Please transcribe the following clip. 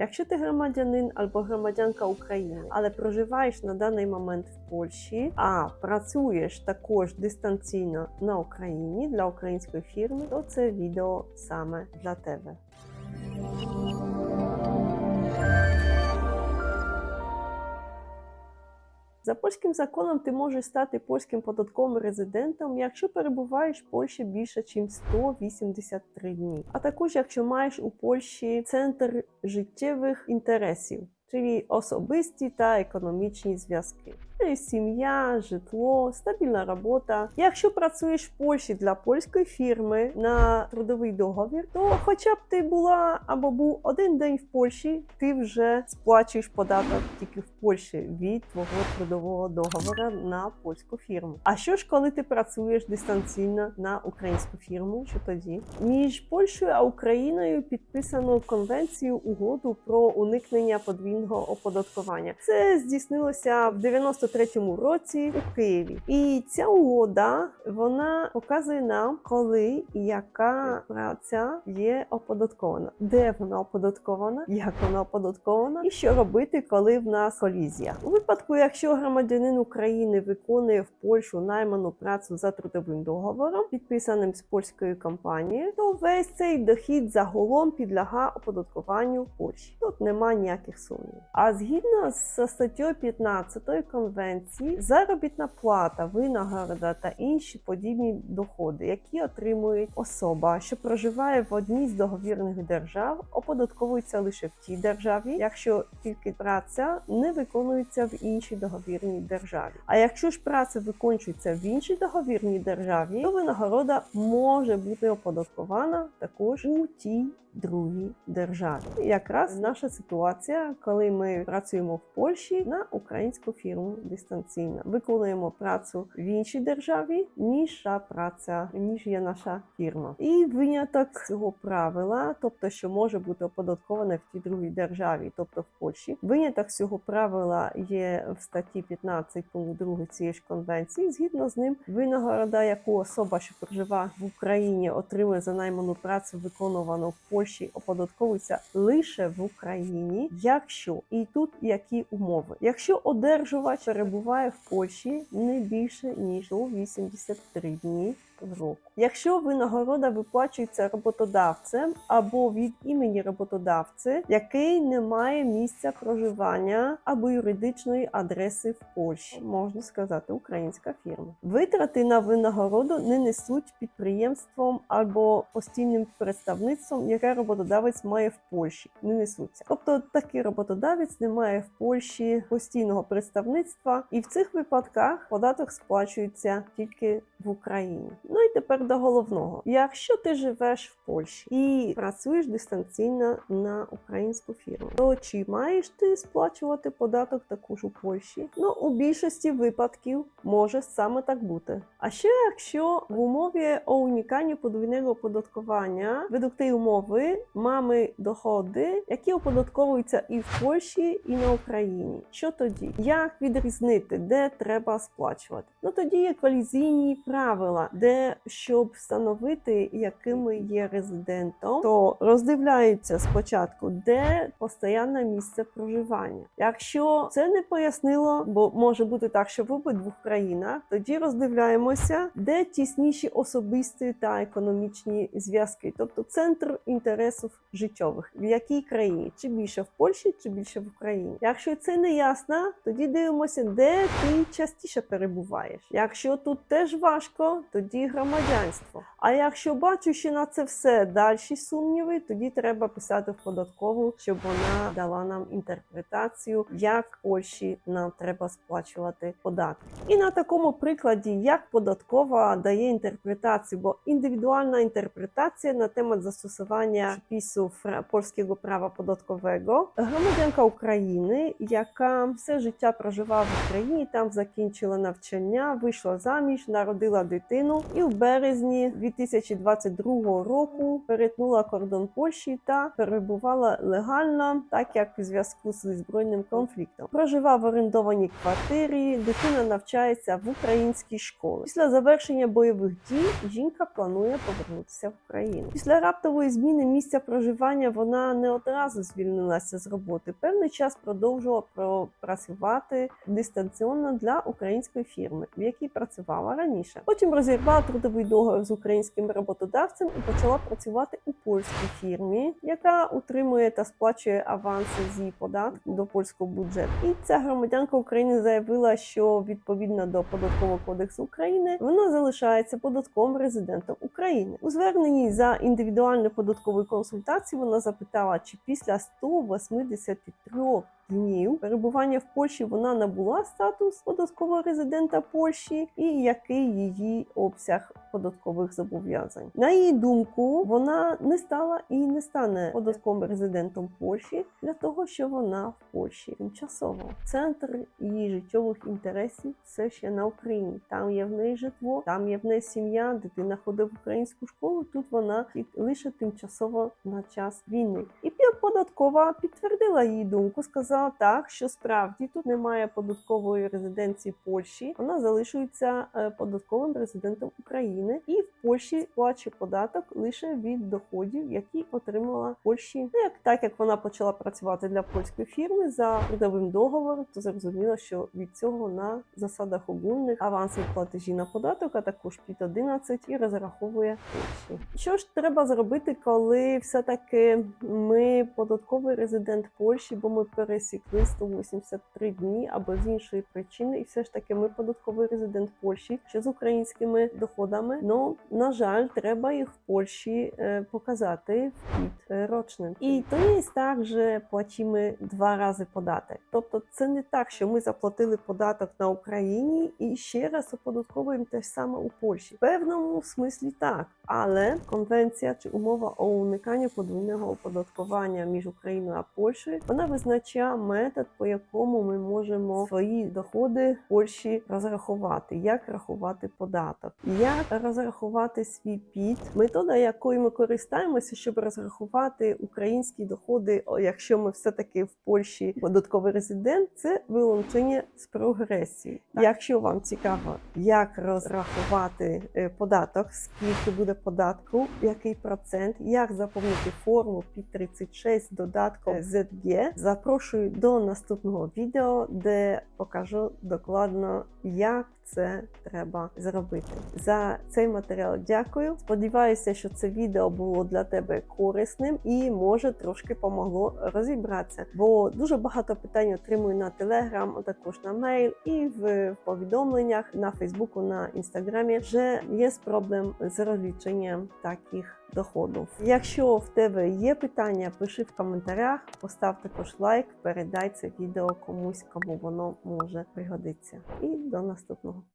Якщо ти громадянин або громадянка України, але проживаєш на даний момент в Польщі, а працюєш також дистанційно на Україні для української фірми, то це відео саме для тебе. За польським законом ти можеш стати польським податковим резидентом, якщо перебуваєш в Польщі більше, ніж 183 дні. А також якщо маєш у Польщі центр життєвих інтересів, czyli особисті та економічні зв'язки. Czyli сім'я, житло, стабільна робота. Якщо працюєш в Польщі для польської фірми на трудовий договір, то хоча б ти була або був один день в Польщі, ти вже сплачуєш податок тільки в Польщі від твого трудового договору на польську фірму. А що ж, коли ти працюєш дистанційно на українську фірму? Що тоді? Між Польщею а Україною підписано конвенцію угоду про уникнення подвійного оподаткування. Це здійснилося в 93-му році у Києві. І ця угода вона показує нам, коли і яка праця є оподаткована, де вона оподаткована, як вона оподаткована, і що робити, коли в нас колізія. У випадку, якщо громадянин України виконує в Польщу найману працю за трудовим договором, підписаним з польською компанією, то весь цей дохід загалом підлягає оподаткуванню в Польщі. Тут нема ніяких сумнівів. А згідно з статтею 15 конвенції, заробітна плата, винагорода та інші подібні доходи, які отримує особа, що проживає в одній з договірних держав, оподатковуються лише в тій державі, якщо тільки праця не виконується в іншій договірній державі. А якщо ж праця викончується в іншій договірній державі, то винагорода може бути оподаткована також у тій другій державі. Якраз наша ситуація, коли ми працюємо в Польщі на українську фірму дистанційно, виконуємо працю в іншій державі, ніж та праця, ніж є наша фірма. І виняток цього правила, тобто, що може бути оподатковане в тій другій державі, тобто в Польщі. Виняток цього правила є в статті 15 пункт 2 цієї ж конвенції. Згідно з ним, винагорода, яку особа, що проживає в Україні, отримує за найману працю, виконувану в Польщі, оподатковується лише в Україні, якщо і тут які умови, якщо одержувач перебуває в Польщі не більше ніж 183 дні. В Року. Якщо винагорода виплачується роботодавцем або від імені роботодавця, який не має місця проживання або юридичної адреси в Польщі, можна сказати, українська фірма. Витрати на винагороду не несуть підприємством або постійним представництвом, яке роботодавець має в Польщі. Не несуться. Тобто такий роботодавець не має в Польщі постійного представництва, і в цих випадках податок сплачується тільки в Україні. Ну і тепер до головного: якщо ти живеш в Польщі і працюєш дистанційно на українську фірму, то чи маєш ти сплачувати податок також у Польщі? Ну у більшості випадків може саме так бути. А ще якщо в умові о униканню подвійного оподаткування według tej умови mamy доходи, які оподатковуються і в Польщі, і на Україні. Що тоді? Як відрізнити, де треба сплачувати? Ну тоді є колізійні правила, де щоб встановити, яким є резидентом, то роздивляються спочатку, де постійне місце проживання. Якщо це не пояснило, бо може бути так, що в обидвох країнах, тоді роздивляємося, де тісніші особисті та економічні зв'язки, тобто центр інтересів життєвих, в якій країні, чи більше в Польщі, чи більше в Україні. Якщо це не ясно, тоді дивимося, де ти частіше перебуваєш. Якщо тут теж важко, тоді громадянство. А якщо бачу, що на це все далі сумніви, тоді треба писати в податкову, щоб вона дала нам інтерпретацію, як Польщі нам треба сплачувати податки. І на такому прикладі, як податкова дає інтерпретацію, бо індивідуальна інтерпретація на temat zastosowania przepisów polskiego prawa podatkowego. Громадянка України, яка все життя проживала в Україні, там закінчила навчання, вийшла заміж, народила народила дитину і в березні 2022 року перетнула кордон Польщі та перебувала легально, так як у зв'язку з збройним конфліктом. Проживав в орендованій квартирі. Дитина навчається в українській школі. Після завершення бойових дій жінка планує повернутися в Україну. Після раптової зміни місця проживання вона не одразу звільнилася з роботи. Певний час продовжувала про- працювати дистанційно для української фірми, в якій працювала раніше. Потім розірвала трудовий договір з українським роботодавцем і почала працювати у польській фірмі, яка утримує та сплачує аванси з її податків до польського бюджету. І ця громадянка України заявила, що відповідно до податкового кодексу України вона залишається податковим резидентом України. У зверненні за індивідуальною податковою консультацією вона запитала, чи після 183 днів перебування в Польщі вона набула статус податкового резидента Польщі, і який її обсяг податкових зобов'язань. На її думку, вона не стала і не стане податковим резидентом Польщі для того, що вона в Польщі тимчасово. Центр її життєвих інтересів все ще на Україні. Там є в неї житло, там є в неї сім'я, дитина ходить в українську школу. Тут вона лише тимчасово на час війни. І податкова підтвердила її думку, сказала так, що справді тут немає податкової резиденції Польщі. Вона залишується е, податковим резидентом України і в Польщі сплачує податок лише від доходів, які отримала Польщі. Ну як так як вона почала працювати для польської фірми за трудовим договором, то зрозуміло, що від цього на засадах огульних авансів платежі на податок, а також під 11 і розраховує Польщі. Що ж треба зробити, коли все-таки ми податковий резидент Польщі, бо ми пересікли 183 дні або з іншої причини, і все ж таки ми податковий резидент Польщі, що з українськими доходами. Ну на жаль, треба їх в Польщі е, показати під е, rocznym. І то є так, że płacimy два рази податок. Тобто це не так, що ми заплатили податок на Україні і ще раз оподатковуємо те ж саме у Польщі. В певному смислі так, але конвенція чи умова о униканні подвійного оподаткування між Україною та Польщею вона визначає метод, по якому ми можемо свої доходи Польщі розрахувати, як рахувати податок, як розрахувати свій піт. Метода, якою ми користаємося, щоб розрахувати українські доходи, якщо ми все таки в Польщі податковий резидент, це вилучення з прогресії. Якщо вам цікаво, як розрахувати е, податок, скільки буде податку, який процент, як заповнити форму під 36 додатком ZG, запрошую до наступного відео, де покажу докладно, як це треба зробити. За цей матеріал дякую. Сподіваюся, що це відео було для тебе корисним і може трошки помогло розібратися. Бо дуже багато питань отримую на Телеграм, а також на мейл і в повідомленнях на Фейсбуку, на інстаграмі. Вже є проблем з розліченням таких доходів. Якщо в тебе є питання, пиши в коментарях, постав також лайк, передай це відео комусь, кому воно може пригодитися. І до наступного.